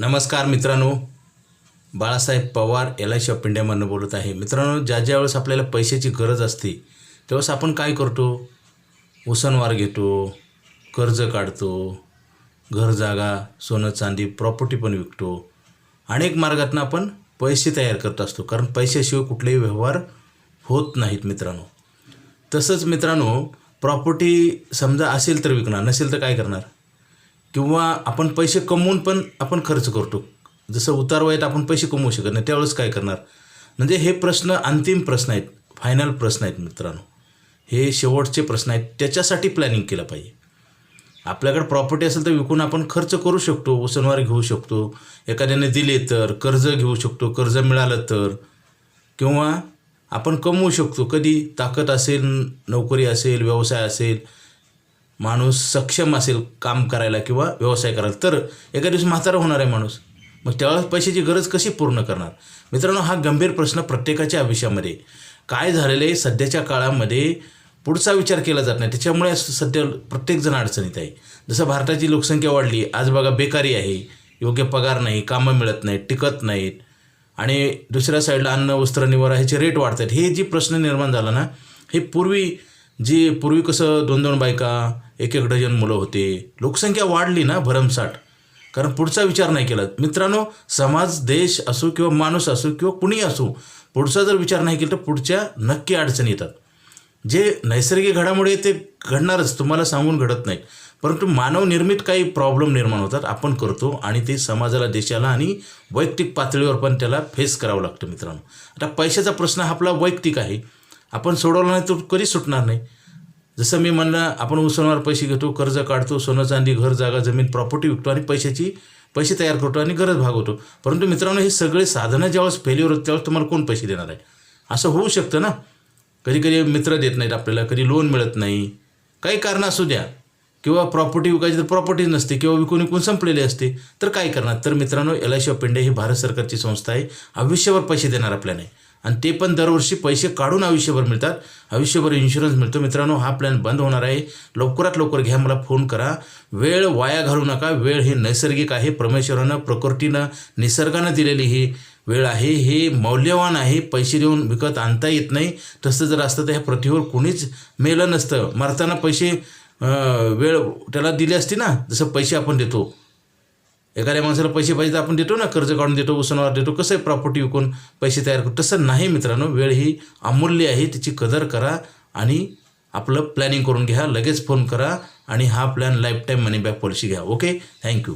नमस्कार मित्रांनो. Balasaheb Pawar L I C of इंडियामधनं बोलत आहे. मित्रांनो ज्या ज्या वेळेस आपल्याला पैशाची गरज असते त्यावेळेस आपण काय करतो? उसनवार घेतो कर्ज काढतो घर जागा सोनं चांदी प्रॉपर्टी पण विकतो. अनेक मार्गातनं आपण पैसे तयार करत असतो. कारण पैशाशिवाय कुठलेही व्यवहार होत नाहीत मित्रांनो. तसंच मित्रांनो प्रॉपर्टी समजा असेल तर विकणार नसेल तर काय करणार? किंवा आपण पैसे कमवून पण आपण खर्च करतो. जसं उतार वयात आपण पैसे कमवू शकत नाही त्यावेळेस काय करणार? म्हणजे हे प्रश्न अंतिम प्रश्न आहेत फायनल प्रश्न आहेत मित्रांनो. हे शेवटचे प्रश्न आहेत त्याच्यासाठी प्लॅनिंग केलं पाहिजे. आपल्याकडे प्रॉपर्टी असेल तर विकून आपण खर्च करू शकतो उसनवार घेऊ शकतो एखाद्याने दिले तर कर्ज घेऊ शकतो कर्ज मिळालं तर. किंवा आपण कमवू शकतो कधी ताकद असेल नोकरी असेल व्यवसाय असेल माणूस सक्षम असेल काम करायला किंवा व्यवसाय करायला तर एका दिवस म्हातारा होणार आहे माणूस. मग त्यावेळेस पैशाची गरज कशी पूर्ण करणार? मित्रांनो हा गंभीर प्रश्न प्रत्येकाच्या आयुष्यामध्ये. काय झालेलं आहे? सध्याच्या काळामध्ये पुढचा विचार केला जात नाही. त्याच्यामुळे सध्या प्रत्येकजण अडचणीत आहे. जसं भारताची लोकसंख्या वाढली आज बघा बेकारी आहे. योग्य पगार नाही कामं मिळत नाहीत टिकत नाहीत. आणि दुसऱ्या साईडला अन्न वस्त्र निवारा ह्याचे रेट वाढतात हे जी प्रश्न निर्माण झाला ना हे पूर्वी जी पूर्वी कसं दोन दोन बायका एक एक डझन मुलं होते लोकसंख्या वाढली ना भरमसाठ. कारण पुढचा विचार नाही केला. मित्रांनो समाज देश असो किंवा माणूस असो किंवा कुणी असो पुढचा जर विचार नाही केला तर पुढच्या नक्की अडचणी येतात. जे नैसर्गिक घडामोडी ते घडणारच तुम्हाला सांगून घडत नाही परंतु मानवनिर्मित काही प्रॉब्लेम निर्माण होतात आपण करतो आणि ते समाजाला देशाला आणि वैयक्तिक पातळीवर पण त्याला फेस करावं लागतं मित्रांनो. आता पैशाचा प्रश्न हा आपला वैयक्तिक आहे. आपण सोडवला नाही तर कधीच सुटणार नाही. जसं मी म्हणलं आपण उसनवार पैसे घेतो कर्ज काढतो सोनं चांदी घर जागा जमीन प्रॉपर्टी विकतो आणि पैशाची पैसे तयार करतो आणि गरज भागवतो. परंतु मित्रांनो हे सगळे साधनं ज्यावेळेस फेल्युअर होतं त्यावेळेस तुम्हाला कोण पैसे देणार आहे? असं होऊ शकतं ना? कधी कधी मित्र देत नाहीत आपल्याला कधी लोन मिळत नाही. काही कारणं असू द्या. किंवा प्रॉपर्टी विकायची तर प्रॉपर्टी नसते किंवा विकून विकून संपलेली असते तर काय करणार? तर मित्रांनो L I C of India ही भारत सरकारची संस्था आहे. आयुष्यभर पैसे देणार आपल्याला. आणि ते पण दरवर्षी पैसे काढून आयुष्यभर मिळतात. आयुष्यभर इन्शुरन्स मिळतो. मित्रांनो हा प्लॅन बंद होणार आहे. लवकरात लवकर घ्या मला फोन करा. वेळ वाया घालू नका. वेळ ही नैसर्गिक आहे. परमेश्वरानं प्रकृतीनं निसर्गानं दिलेली ही वेळ आहे. हे मौल्यवान आहे. पैसे देऊन विकत आणता येत नाही. तसं जर असतं तर ह्या पृथ्वीवर कोणीच मेलं नसतं. मरताना पैसे वेळ त्याला दिली असती ना जसं पैसे आपण देतो. एखाद्या माणसाला पैसे पाहिजे तर आपण देतो ना कर्ज काढून देतो उसनवार देतो. कसं आहे प्रॉपर्टी विकून पैसे तयार करतो तसं नाही मित्रांनो. वेळ ही अमूल्य आहे. त्याची कदर करा आणि आपलं प्लॅनिंग करून घ्या. लगेच फोन करा आणि हा plan life time money back policy घ्या ओके थँक्यू